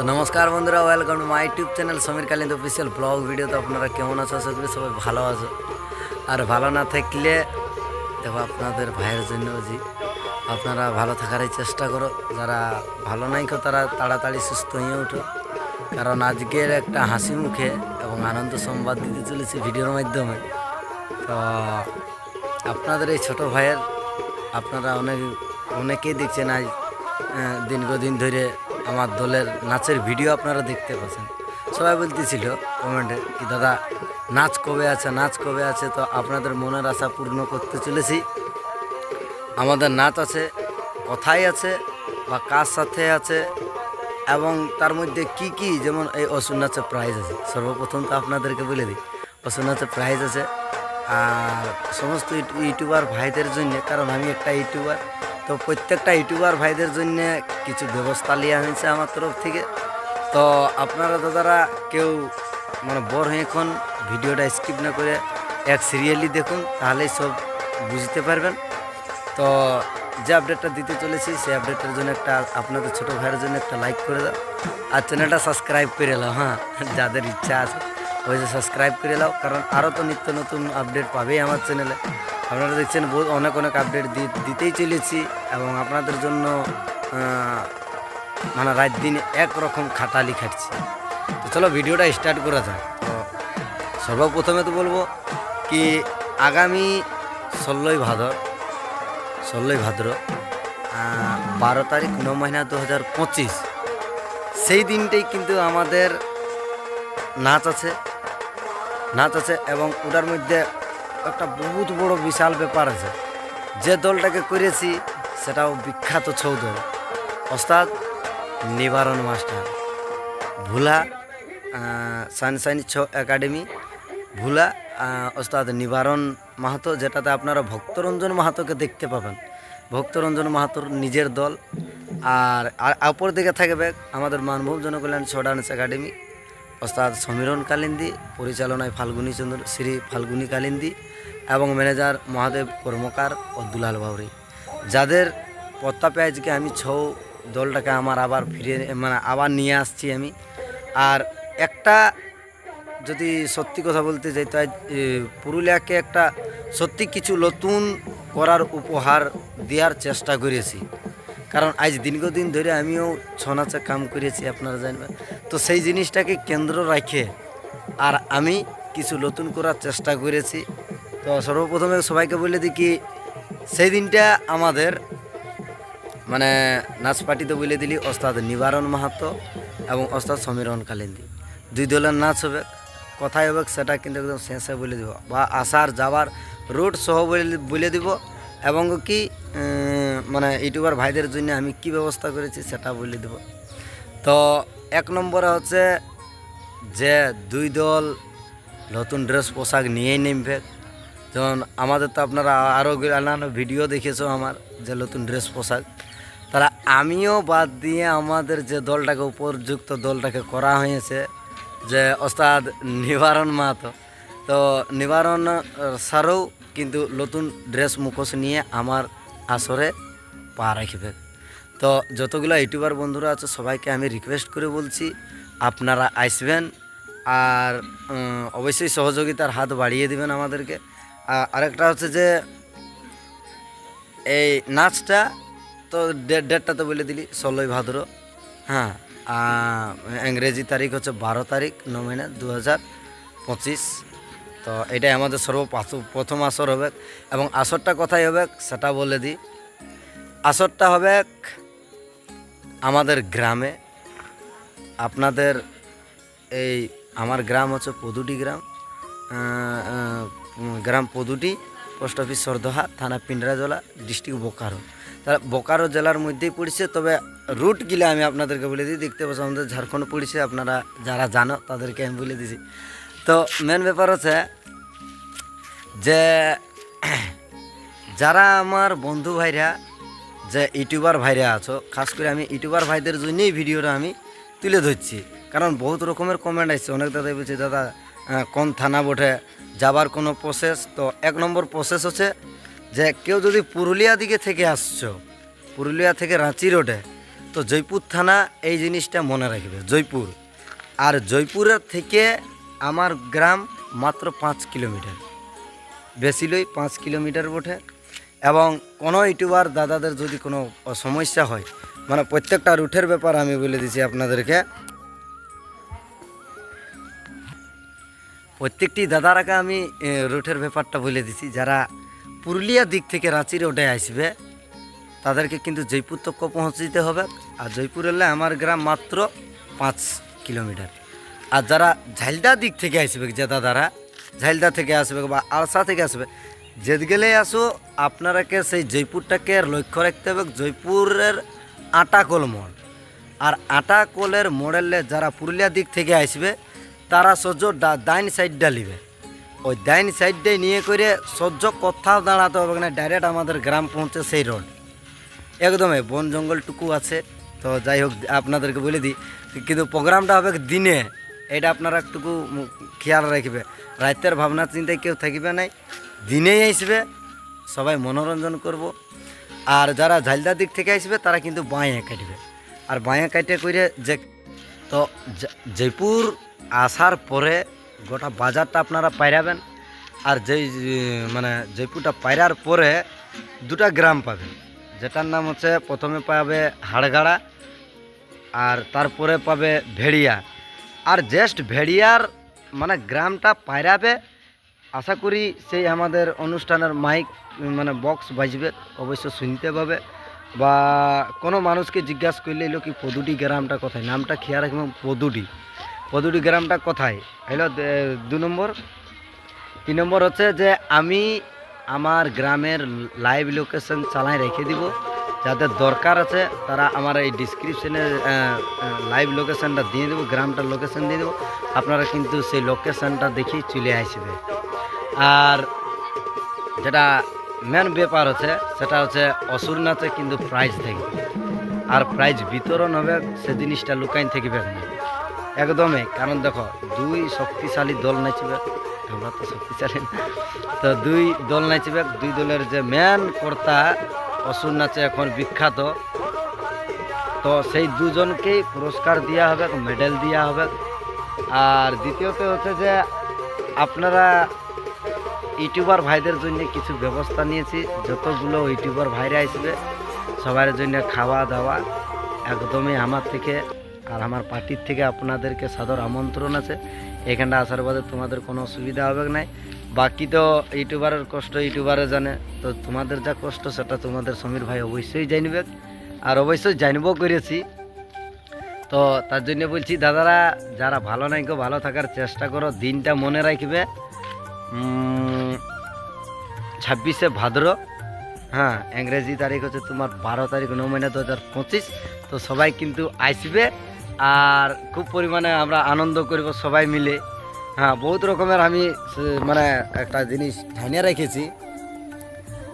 তো নমস্কার বন্ধুরা welcome to my YouTube channel Samir Kalinda official vlog video তো আপনারা কেমন আছো? আশা করি সবাই ভালো আছো। আর ভালো না থাকলে, দেখো আপনাদের ভাইয়ের জন্য জি আপনারা ভালো থাকারই চেষ্টা করো। যারা ভালো নাই কো, তারা তাড়াতাড়ি সুস্থ হয়ে ওঠো কারণ আজকের একটা হাসি মুখে এবং আনন্দ সংবাদ দিতে চলেছে ভিডিওর মাধ্যমে। তো আপনাদের এই ছোট ভাইয়ের, আপনারা অনেক, অনেকেই দেখছেন আজ দীর্ঘদিন ধরে আমার দলের নাচের ভিডিও আপনারা দেখতে পাচ্ছেন। সবাই বলতেছিল কমেন্টে কি, দাদা, নাচ কবে আছে? নাচ কবে আছে? তো আপনাদের মনের আশা পূর্ণ করতে চলেছি। আমাদের নাচ আছে, কথাই আছে বা কার সাথে আছে এবং তার মধ্যে কি কি, যেমন এই অসুর নাচের প্রাইজ আছে। সর্বপ্রথম তো আপনাদেরকে বলে দিই, অসুর নাচের প্রাইজ আছে। আর সমস্ত ইউটিউবার ভাইদের জন্য, কারণ আমি একটা ইউটিউবার তো প্রত্যেকটা ইউটিউবার ভাইদের জন্য কিছু ব্যবস্থা নেওয়া হয়েছে আমার তরফ থেকে। তো আপনারা দাদারা কেউ মানে বড় হয়ে এখন ভিডিওটা স্কিপ না করে এক সিরিয়ালি দেখুন, তাহলেই সব বুঝতে পারবেন। তো যে আপডেটটা দিতে চলেছি, সেই আপডেটের জন্য একটা আপনাদের ছোটো ভাইয়ের জন্য একটা লাইক করে দাও। আর চ্যানেলটা সাবস্ক্রাইব করে নাও হ্যাঁ যাদের ইচ্ছা আছে। ওই যে সাবস্ক্রাইব করে নাও কারণ আরও তো নিত্য নতুন আপডেট পাবেই আমার চ্যানেলে আপনারা দেখছেন অনেক অনেক আপডেট দিতেই চলেছি এবং আপনাদের জন্য মানে রাত দিন একরকম খাটালি খাটছি। তো চলো ভিডিওটা স্টার্ট করা যাক। তো সর্বপ্রথমে তো বলব কি আগামী ষোলোই ভাদর, ষোলোই ভাদ্র বারো তারিখ ন মহিনা দু হাজার পঁচিশ, সেই দিনটাই কিন্তু আমাদের নাচ আছে। নাচ আছে এবং ওটার মধ্যে একটা বহুত বড় বিশাল ব্যাপার আছে। যে দলটাকে করেছি, সেটাও বিখ্যাত ছৌ দল ওস্তাদ, নিবারণ মাস্টার। ভুলা সানসাইন ছৌ একাডেমি। ভুলা ওস্তাদ নিবারণ মাহাতো, যেটাতে আপনারা ভক্তরঞ্জন মাহাতোকে দেখতে পাবেন। ভক্তরঞ্জন মাহাতোর নিজের দল। আর অপর দিকে থাকবে আমাদের মানভূম জনকল্যাণ ছৌ ডান্স একাডেমি। ওস্তাদ সমীরণ কালিন্দি, পরিচালনায় ফাল্গুনী চন্দ্র শ্রী ফাল্গুনী কালিন্দি। এবং ম্যানেজার মহাদেব কর্মকার ও দুলাল বাউরি। যাদের প্রতাপে আজকে আমি ছৌ দলটাকে আমার আবার ফিরে মানে আবার নিয়ে আসছি আমি। আর একটা যদি সত্যি কথা বলতে যাই, তো আজ পুরুলিয়াকে একটা সত্যি কিছু নতুন করার উপহার দেওয়ার চেষ্টা করেছি। কারণ আজ দীর্ঘদিন ধরে আমিও ছৌ নাচে কাম করেছি, আপনারা জানবেন। তো সেই জিনিসটাকে কেন্দ্র রাখে আর আমি কিছু নতুন করার চেষ্টা করেছি। তো সর্বপ্রথমে সবাইকে বলে দিই কি, সেই দিনটা আমাদের মানে নাচ পার্টিতে বলে দিলি ওস্তাদ নিবারণ মাহাতো এবং ওস্তাদ সমীরণ কালিন্দি। দুই দলের নাচ হবে, কথাই হবে, সেটা কিন্তু একদম শেষে বলে দিব বা আসার, যাওয়ার রুট সহ বলে বলে দিব। এবং কি মানে ইউটিউবার ভাইদের জন্য আমি কি ব্যবস্থা করেছি সেটা বলে দেব। তো এক নম্বরে হচ্ছে যে দুই দল নতুন ড্রেস পোশাক নিয়েই নেমবে। যেমন আমাদের তো আপনারা আরও নানান ভিডিও দেখেছ আমার, যে নতুন ড্রেস পোশাক। তারা আমিও বাদ দিয়ে আমাদের যে দলটাকে, উপযুক্ত দলটাকে করা হয়েছে, যে ওস্তাদ নিবারণ মাহাতো। তো নিবারণ স্যারও কিন্তু নতুন ড্রেস মুখোশ নিয়ে আমার আসরে পা রাখবে। তো যতগুলো ইউটিউবার বন্ধুরা আছে, সবাইকে আমি রিকোয়েস্ট করে বলছি, আপনারা আসবেন, আর অবশ্যই সহযোগিতার হাত বাড়িয়ে দিবেন আমাদেরকে। আরেকটা হচ্ছে যে এই নাচটা তো ডেট ডেটটা তো বলে দিলি, ষোলোই ভাদ্র। হ্যাঁ ইংরেজি তারিখ হচ্ছে বারো তারিখ ন মহিনা দু হাজার পঁচিশ। তো এটাই আমাদের সর্ব প্রথম আসর হবে। এবং আসরটা কোথায় হবে সেটা বলে দিই। আসরটা হবে আমাদের গ্রামে। আপনাদের এই, আমার গ্রাম হচ্ছে পদুটি গ্রাম। গ্রাম পদুটি, পোস্ট অফিস সরদহা, থানা পিন্ডরাজলা ডিস্ট্রিক্ট বোকারো। তাহলে বোকারো জেলার মধ্যেই পড়ছে, তবে রুট গিলে আমি আপনাদেরকে বলে দিই, দেখতে পাচ্ছি আমাদের ঝাড়খণ্ড পড়ছে, আপনারা যারা জানো তাদেরকে আমি বলে দিছি। তো মেন ব্যাপার হচ্ছে যে, যারা আমার বন্ধু ভাইরা, যে ইউটিউবার ভাইরা আছো, খাস করে আমি ইউটিউবার ভাইদের জন্যই ভিডিওটা আমি তুলে ধরছি। কারণ বহুত রকমের কমেন্ট আসছে, অনেক দাদা বলছে, দাদা কোন থানা বটে, যাবার কোনো প্রসেস তো এক নম্বর প্রসেস হচ্ছে যে কেউ যদি পুরুলিয়া দিকে থেকে আসছো, পুরুলিয়া থেকে রাঁচি রোডে, তো জয়পুর থানা এই জিনিসটা মনে রাখবে, জয়পুর। আর জয়পুরের থেকে আমার গ্রাম মাত্র পাঁচ কিলোমিটার। বেশি লই পাঁচ কিলোমিটার বটে। এবং কোনো ইউটিউবার দাদাদের যদি কোনো সমস্যা হয় মানে প্রত্যেকটা রুটের ব্যাপার আমি বলে দিছি আপনাদেরকে প্রত্যেকটি দাদারাকে আমি রুটের ব্যাপারটা বলে দিছি, যারা পুরুলিয়া দিক থেকে রাঁচি রোডে আসবে, তাদেরকে কিন্তু জয়পুর তক পৌঁছে দিতে হবে। আর জয়পুর এলে আমার গ্রাম মাত্র পাঁচ কিলোমিটার। আর যারা ঝালদা দিক থেকে আসবে, যে দাদারা ঝালদা থেকে আসবে বা আলসা থেকে আসবে, যেদ গেলে আসো, আপনারাকে সেই জয়পুরটাকে লক্ষ্য রাখতে হবে, জয়পুরের আটাকল মোড়। আর আটা আটাকলের মোড়েলে যারা পুরুলিয়া দিক থেকে আসবে তারা সহ্য ডাইন সাইডটা নিবে ওই ডাইন সাইডটাই নিয়ে করে সহ্য কোথাও দাঁড়াতে হবে না, ডাইরেক্ট আমাদের গ্রাম পৌঁছে সেই রোড। একদমই বন জঙ্গলটুকু আছে, তো যাই হোক, আপনাদেরকে বলে দিই, কিন্তু প্রোগ্রামটা হবে দিনে। এটা আপনারা একটুকু খেয়াল রাখবে। রাতের ভাবনা চিন্তায় কেউ থাকবে নাই, দিনেই আসবে, সবাই মনোরঞ্জন করব। আর যারা ঝালদা দিক থেকে আসবে, তারা কিন্তু বাঁয়ে কাটবে। আর বাঁয়ে কাটে করে যে তো জয়পুর আসার পরে গোটা বাজারটা আপনারা পাইরাবেন আর যেই মানে জয়পুরটা পাইরার পরে দুটা গ্রাম পাবেন। যেটার নাম হচ্ছে প্রথমে পাবে হাড়গাড়া আর তারপরে পাবে ভেড়িয়া। আর জাস্ট ভেড়িয়ার মানে গ্রামটা পায়রাবে আশা করি সেই আমাদের অনুষ্ঠানের মাইক মানে বক্স বাজবে অবশ্য শুনতে পাবে। বা কোনো মানুষকে জিজ্ঞাসা করলে এলো কি পদুটি গ্রামটা কোথায়? নামটা খেয়াল রাখবেন পদুটি পদুটি গ্রামটা কোথায়? হলো দু নম্বর। তিন নম্বর হচ্ছে যে আমি আমার গ্রামের লাইভ লোকেশন চালাই রেখে দিব। যাদের দরকার আছে, তারা আমার এই ডিসক্রিপশনে লাইভ লোকেশনটা দিয়ে দেবো, গ্রামটার লোকেশন দিয়ে দেবো। আপনারা কিন্তু সেই লোকেশনটা দেখি চলে আসবে। আর যেটা মেন ব্যাপার হচ্ছে, সেটা হচ্ছে অসুর নাচে কিন্তু প্রাইজ থাকবে আর প্রাইজ বিতরণ হবে, সে জিনিসটা লুকাইন থাকবে না একদমই। কারণ দেখো, দুই শক্তিশালী দল নাচবে আমরা তো শক্তিশালী না। তো দুই দল নাচবে দুই দলের যে মেন কর্তা অসুর নাচে এখন বিখ্যাত। তো সেই দুজনকেই পুরস্কার দেওয়া হবে মেডেল দেওয়া হবে। আর দ্বিতীয়ত হচ্ছে যে, আপনারা ইউটিউবার ভাইদের জন্য কিছু ব্যবস্থা নিয়েছি। যতগুলো ইউটিউবার ভাইরা আসবে সবার জন্য খাওয়া দাওয়া একদমই আমার থেকে আর আমার পার্টির থেকে আপনাদেরকে সাদর আমন্ত্রণ আছে। এখানটা আসার বাদে তোমাদের কোনো অসুবিধা হবে নাই? বাকি তো ইউটিউবারের কষ্ট ইউটিউবারে জানে। তো তোমাদের যা কষ্ট, সেটা তোমাদের সমীর ভাই অবশ্যই জানবে। আর অবশ্যই জানব করেছি। তো তার জন্য বলছি, দাদারা, যারা ভালো নাই গো, ভালো থাকার চেষ্টা করো। দিনটা মনে রাখবে। ছাব্বিশে ভাদ্র হ্যাঁ ইংরেজি তারিখ হচ্ছে তোমার বারো তারিখ ন মহিনা দু হাজার পঁচিশ। তো সবাই কিন্তু আসবে। আর খুব পরিমাণে আমরা আনন্দ করব সবাই মিলে। হ্যাঁ বহুত রকমের আমি মানে একটা জিনিস ধ্যানে রেখেছি।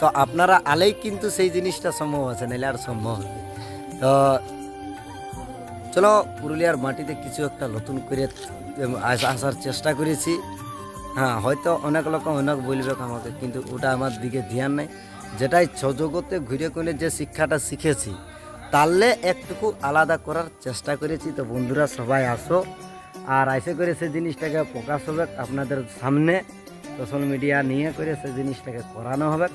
তো আপনারা আলেই কিন্তু সেই জিনিসটা সম্ভব আছে নাহলে আর সম্ভব। তো চলো, পুরুলিয়ার মাটিতে কিছু একটা নতুন করে আস- আসার চেষ্টা করেছি। হ্যাঁ হয়তো অনেক লোক অনেক বলবে আমাকে, কিন্তু ওটা আমার দিকে ধ্যান নেই। যেটাই জগতে ঘুরে ঘুরে যে শিক্ষাটা শিখেছি তাহলে একটুকু আলাদা করার চেষ্টা করেছি। তো বন্ধুরা, সবাই আসো। আর আইসে করে সে জিনিসটাকে প্রকাশ হবে আপনাদের সামনে। সোশ্যাল মিডিয়া নিয়ে করে সে জিনিসটাকে করানো হবে।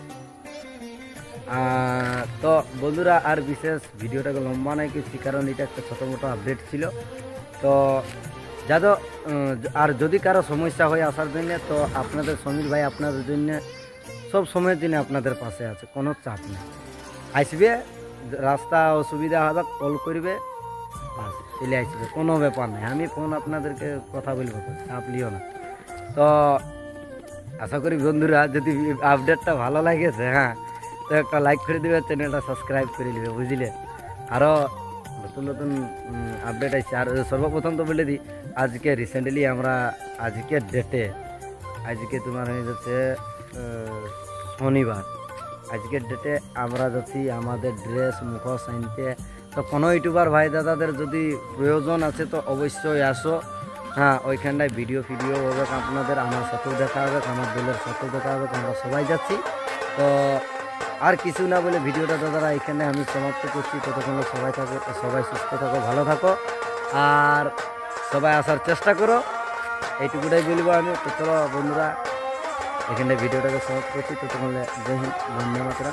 তো বন্ধুরা, আর বিশেষ ভিডিওটাকে লম্বা নাই কিছু, কারণ এটা একটা ছোটো মোটো আপডেট ছিল। তো যাদো আর যদি কারও সমস্যা হয় আসার জন্য, তো আপনাদের, সমীর ভাই আপনাদের জন্য, সব সময়ের জন্য আপনাদের পাশে আছে, কোনো চাপ নেই। আসবে রাস্তা অসুবিধা হবে কল করবে। চলে আসবে। কোনো ব্যাপার নেই। আমি ফোন আপনাদেরকে কথা বলব। চাপ লিও না। তো আশা করি বন্ধুরা, যদি আপডেটটা ভালো লাগেছে হ্যাঁ তো একটা লাইক করে দিবে চ্যানেলটা সাবস্ক্রাইব করে দিবে বুঝলে? আরও নতুন নতুন আপডেট আসছে। আর সর্বপ্রথম তো বলে দিই, আজকে রিসেন্টলি আমরা আজকে ডেটে আজকে তোমার হয়ে যাচ্ছে শনিবার। আজকের ডেটে আমরা যাচ্ছি আমাদের ড্রেস মুখোশ আনতে, তো কোনো ইউটিউবার ভাই দাদাদের যদি প্রয়োজন আছে, তো অবশ্যই আসো। হ্যাঁ ওইখানটায় ভিডিও ফিডিও হবে, আপনাদের আমার সাথেও দেখা হবে, আমার দলের সাথেও দেখা হবে আমরা সবাই যাচ্ছি। তো আর কিছু না বলে ভিডিওটা দাদারা এখানে আমি সমাপ্ত করছি। ততক্ষণ সবাই থাকো, সবাই সুস্থ থাকো, ভালো থাকো। আর সবাই আসার চেষ্টা করো। এইটুকুটাই বলব আমি। তো চলো বন্ধুরা এখানটায় ভিডিওটাকে সমাপ্ত করছি। তো তোমার জয় হিন্দ বন্ধু মাত্রা